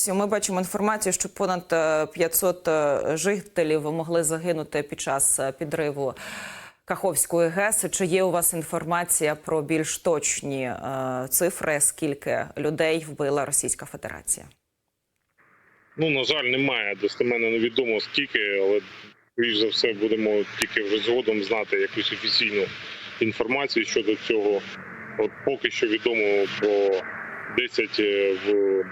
ось ми бачимо інформацію, що понад е, 500 е, жителів могли загинути під час е, підриву Каховської ГЕС. Чи є у вас інформація про більш точні е, цифри, скільки людей вбила Російська Федерація? Ну, на жаль, немає. Достеменно невідомо скільки, але більш за все будемо тільки вже згодом знати якусь офіційну інформацію щодо цього. От поки що відомо про 10 в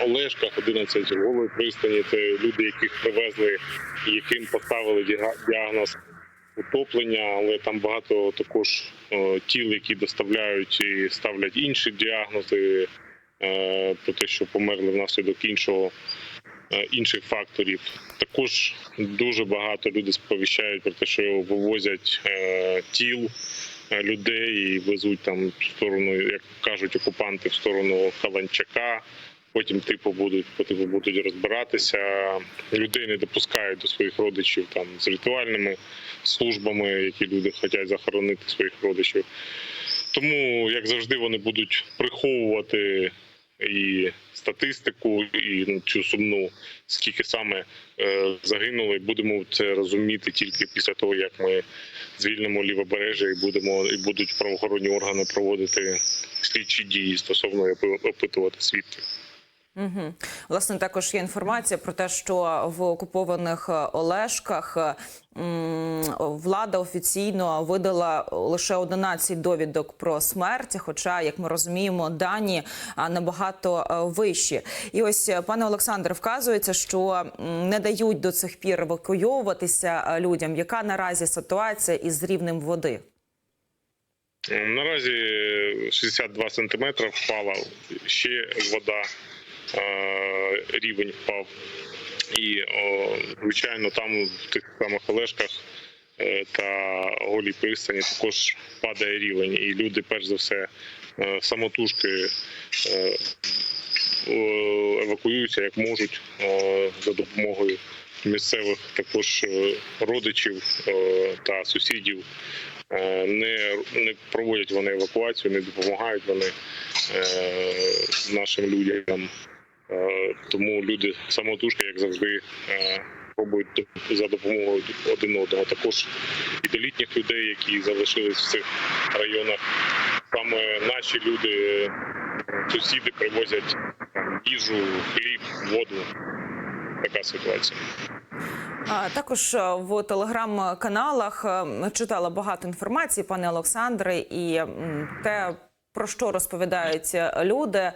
Олешках, 11 в Голої пристані. Це люди, яких привезли яким поставили діагноз утоплення, але там багато також е, тіл, які доставляють і ставлять інші діагнози е, про те, що померли внаслідок іншого е, інших факторів. Також дуже багато людей сповіщають про те, що вивозять тіл людей і везуть там в сторону, як кажуть окупанти, в сторону Каланчака. Потім типу будуть по типу будуть розбиратися. Людей не допускають до своїх родичів там з ритуальними службами, які люди хочуть захоронити своїх родичів. Тому, як завжди, вони будуть приховувати і статистику, і ну, цю сумну, скільки саме е, загинули. Будемо це розуміти тільки після того, як ми звільнимо лівобережжя і будемо і будуть правоохоронні органи проводити слідчі дії стосовно опитувати свідків. Угу. Власне, також є інформація про те, що в окупованих е, Олешках е, влада офіційно видала лише 11 довідок про смерть. Хоча, як ми розуміємо, дані набагато е, вищі. І ось пане Олександр вказується, що не дають до цих пір евакуйовуватися людям. Яка наразі ситуація із рівнем води? Наразі 62 сантиметри впала ще вода, рівень впав. І, звичайно, там в тих самих Олешках е, та голій пристані також падає рівень. І люди, перш за все, е, самотужки е, евакуюються як можуть е, за допомогою місцевих також е, родичів е, та сусідів. Е, Не, не проводять вони евакуацію, не допомагають вони е, нашим людям. Е, Тому люди самотужки, як завжди, е, пробують за допомогою один одного. Також і до літніх людей, які залишились в цих районах. Саме наші люди, е, сусіди привозять їжу, хліб, воду. Така ситуація. Також в телеграм-каналах читала багато інформації, пане Олександре, і те, про що розповідають люди.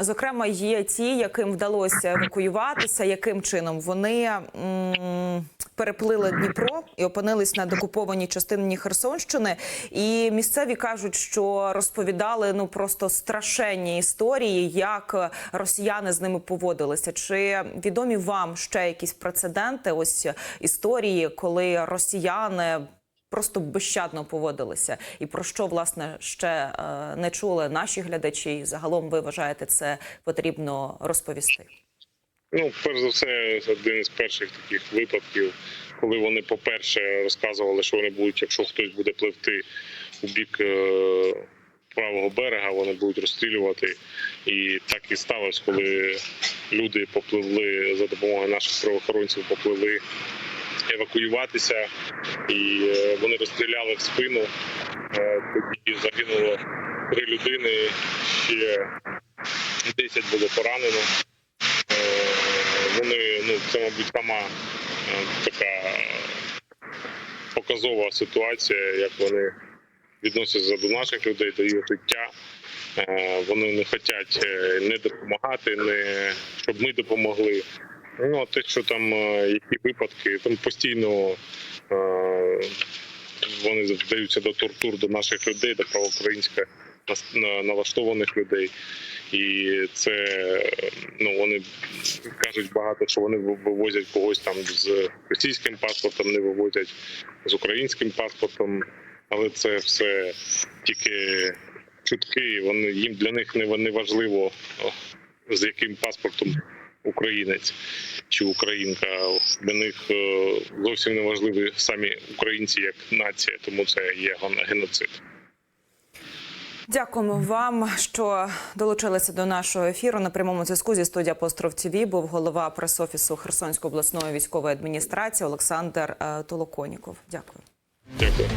Зокрема, є ті, яким вдалося евакуюватися, яким чином вони переплили Дніпро і опинились на докупованій частині Херсонщини. І місцеві кажуть, що розповідали ну просто страшенні історії, як росіяни з ними поводилися. Чи відомі вам ще якісь прецеденти? Ось історії, коли росіяни просто безщадно поводилися, і про що власне ще е, не чули наші глядачі? І Загалом ви вважаєте, це потрібно розповісти? Ну, перш за все, один із перших таких випадків, коли вони, по-перше, розказували, що вони будуть, якщо хтось буде пливти у бік е, правого берега, вони будуть розстрілювати. І так і сталося, коли люди попливли за допомогою наших правоохоронців, попливли евакуюватися, і е, вони розстріляли в спину. Е, Тоді загинуло три людини, ще 10 було поранено. Е, Вони, ну, це, мабуть, сама така показова ситуація, як вони відносяться до наших людей, до їх життя. Вони не хочуть не допомагати, не щоб ми допомогли. Ну, а те, що там е, які випадки, там постійно е, вони вдаються до тортур до наших людей, до проукраїнсько нас- налаштованих людей. І це ну вони кажуть багато, що вони вивозять когось там з російським паспортом, не вивозять з українським паспортом, але це все тільки чутки. Вони їм для них не важливо з яким паспортом українець чи українка. Для них е, зовсім не важливі самі українці як нація, тому це є геноцид. Дякуємо вам, що долучилися до нашого ефіру. На прямому зв'язку зі студії Апостроф ТВ був голова прес-офісу Херсонської обласної військової адміністрації Олександр е, Толоконіков. Дякую. Дякую.